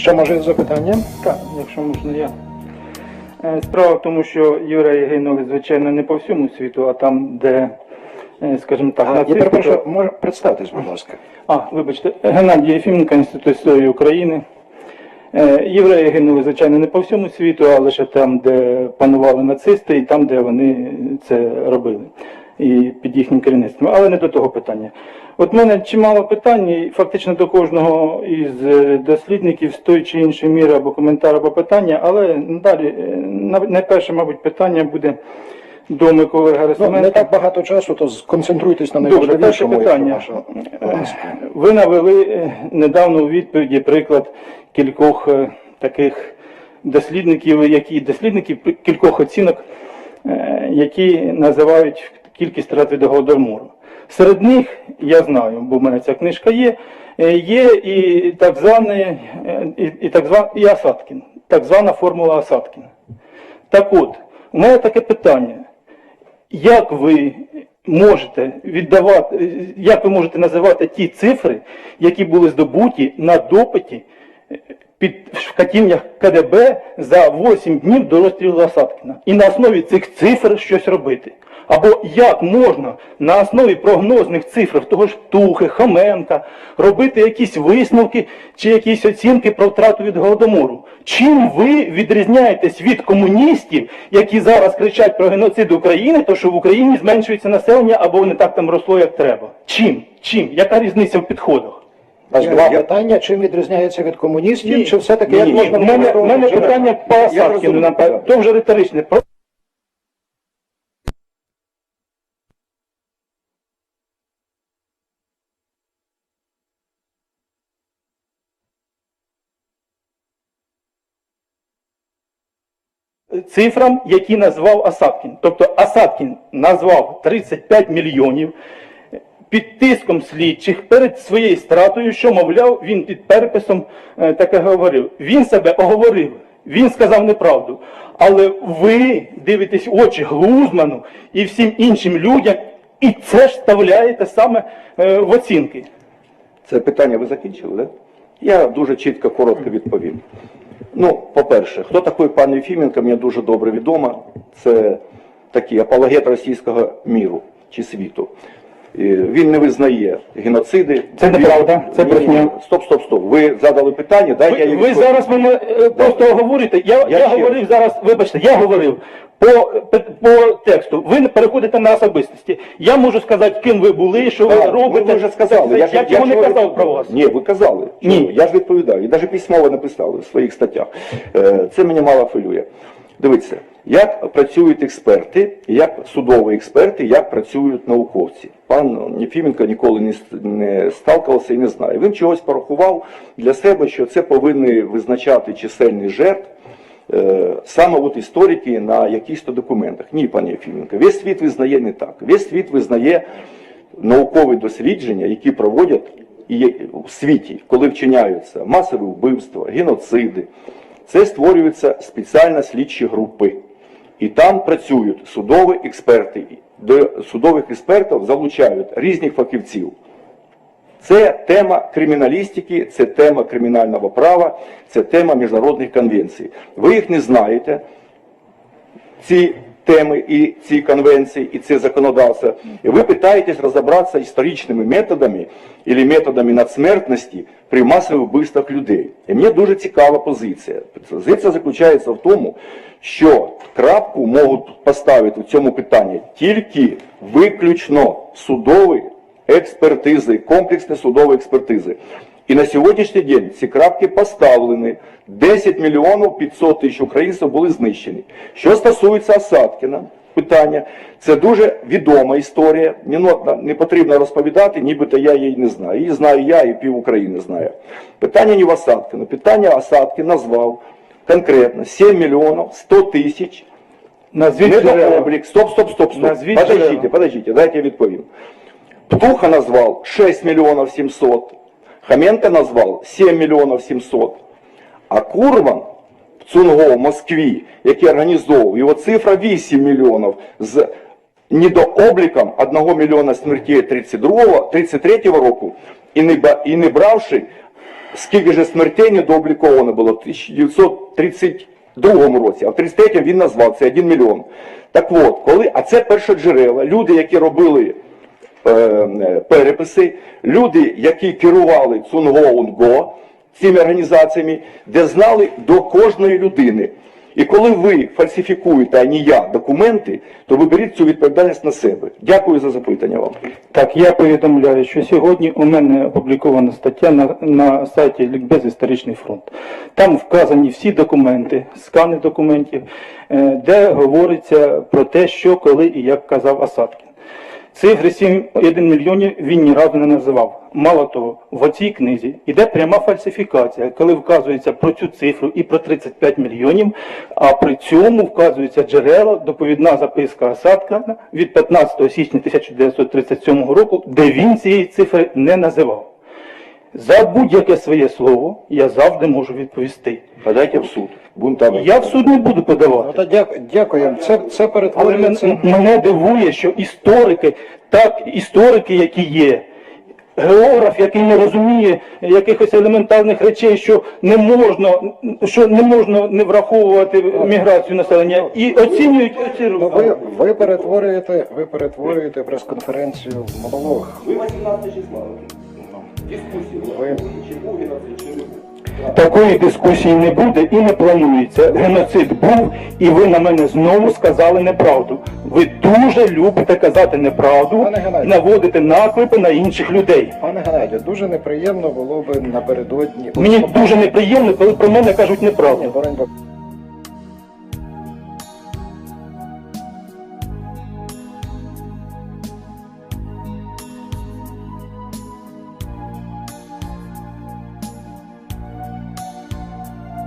Ще може запитання? Так, якщо можна я. Е, Справа в тому, що євреї гинули, звичайно, не по всьому світу, а там, де, е, скажімо так, А, я нацисти, перепрошую, може представтесь, будь ласка. А, вибачте, Геннадій Єфіменко, Інститут історії України. Е, Євреї гинули, звичайно, не по всьому світу, а лише там, де панували нацисти, і там, де вони це робили, і під їхнім керівництвом. Але не до того питання. От в мене чимало питань, фактично до кожного із е, дослідників з той чи іншої міри або коментар, або питання, але далі е, найперше, мабуть, питання буде до Миколи Ну, не так багато часу, то сконцентруйтесь на Добре, перше питання. ласка. Ви навели е, недавно у відповіді приклад кількох е, таких дослідників, які дослідників кількох оцінок, е, які називають кількість втрат від голодомору. Серед них я знаю, бо в мене ця книжка є. е, Є і так званий, е, і, і так зван, і Асадкін, так звана формула Асадкіна. Так от, у мене таке питання. Як ви можете віддавати, як ви можете називати ті цифри, які були здобуті на допиті під катівнях КДБ за 8 днів до розстрілу Осадкіна? І на основі цих цифр щось робити? Або як можна на основі прогнозних цифр того ж Тухи, Хоменка робити якісь висновки чи якісь оцінки про втрату від голодомору? Чим ви відрізняєтесь від комуністів, які зараз кричать про геноцид України, то що в Україні зменшується населення або не так там росло, як треба? Чим? Чим? Яка різниця в підходах? Аж два питання, чим відрізняється від комуністів, Ні. чи все-таки як можна в мене, в мене питання по Осадкіну, розумію, напевно, то вже риторичне. Про- цифрам, які назвав Асадкін. Тобто Асадкін назвав 35 мільйонів під тиском слідчих перед своєю стратою, що, мовляв, він під переписом е, таке говорив. Він себе оговорив, він сказав неправду. Але ви дивитесь очі Глузману і всім іншим людям, і це ж вставляєте саме е, в оцінки. Це питання ви закінчили, так? Я дуже чітко, коротко відповім. Ну, по-перше, хто такий пан Єфіменко, мені дуже добре відомо. Це такий апологет російського міру чи світу. Він не визнає геноциди. Це неправда, це брехня. Стоп, стоп, стоп. Ви задали питання, я Ви, їй ви зараз мене е, просто говорите. Я, я, Я говорив зараз, вибачте, я говорив по, по, тексту. Ви не переходите на особистості. Я можу сказати, ким ви були, що ви робите. Ви вже сказали. Я, ж- я, цього не чого- казав про вас. Ні, ви казали. Ні. Я ж відповідаю. І навіть письмово написали в своїх статтях. Е, Це мене мало хвилює. Дивіться, як працюють експерти, як судові експерти, як працюють науковці. Пан Єфіменко ніколи не, сталкувався і не знає. Він чогось порахував для себе, що це повинні визначати чисельність жертв. Е, саме от історики на якихось то документах. Ні, пані Єфіменко, весь світ визнає не так. Весь світ визнає наукові дослідження, які проводять і в світі, коли вчиняються масові вбивства, геноциди. Це створюються спеціально слідчі групи. І там працюють судові експерти. До судових експертів залучають різних фахівців. Це тема криміналістики, це тема кримінального права, це тема міжнародних конвенцій. Ви їх не знаєте, ці теми і ці конвенції, і це законодавство. І ви питаєтесь розібратися історичними методами або методами надсмертності при масових вбивствах людей. І мені дуже цікава позиція. Позиція заключається в тому, що крапку можуть поставити в цьому питанні тільки виключно судові експертизи, комплексні судові експертизи. І на сьогоднішній день ці крапки поставлені. 10 мільйонів 500 тисяч українців були знищені. Що стосується Осадкіна, питання, це дуже відома історія. Не, не потрібно розповідати, нібито я її не знаю. Її знаю я і пів України знає. Питання не в Осадкіна. Питання Осадкін назвав конкретно 7 мільйонів 100 тисяч Назвіть. Недооблік. Стоп, стоп, стоп, стоп. Назвіть Подождите, дайте я відповім. Птуха назвал 6 миллионов 700, Хоменко назвал 7 миллионов 700, а Курман в Цунго, в Москві, який організовував, його цифра 8 мільйонів з недообліком 1 мільйона смертей 32 33 року і не, і не бравши скільки же смертей недообліковано було в 1932 році, а в 33-му він назвав це 1 мільйон. Так от, коли, а це першоджерела, люди, які робили переписи, люди, які керували Цунгоунго, цими організаціями, де знали до кожної людини. І коли ви фальсифікуєте, а не я, документи, то ви беріть цю відповідальність на себе. Дякую за запитання вам. Так, я повідомляю, що сьогодні у мене опублікована стаття на, на сайті Лікбез Історичний фронт. Там вказані всі документи, скани документів, е, де говориться про те, що, коли і як казав Асадкін. Цифри 7,1 мільйонів він ні разу не називав. Мало того, в оцій книзі йде пряма фальсифікація, коли вказується про цю цифру і про 35 мільйонів, а при цьому вказується джерело, доповідна записка осадка від 15 січня 1937 року, де він цієї цифри не називав. За будь-яке своє слово я завжди можу відповісти. Подайте в суд. Там. Я в суд не буду Ну, подавати. то дяк, дякую. Це, це Але перетворюється. мен- мене дивує, що історики, так історики, які є, географ, який не розуміє якихось елементарних речей, що не можна, що не можна не враховувати міграцію населення, і оцінюють оці Ну, ви, ви перетворюєте, ви перетворюєте прес-конференцію в монолог. Ви 18 числа. Дискусії. Ви- Чи був геноцид, чи не був. Такої дискусії не буде і не планується. Геноцид був, і ви на мене знову сказали неправду. Ви дуже любите казати неправду, Пане наводити наклепи на інших людей. Пане Геннадію, дуже неприємно було би напередодні. Мені дуже неприємно, коли про мене кажуть Ні, неправду. боронь Бог.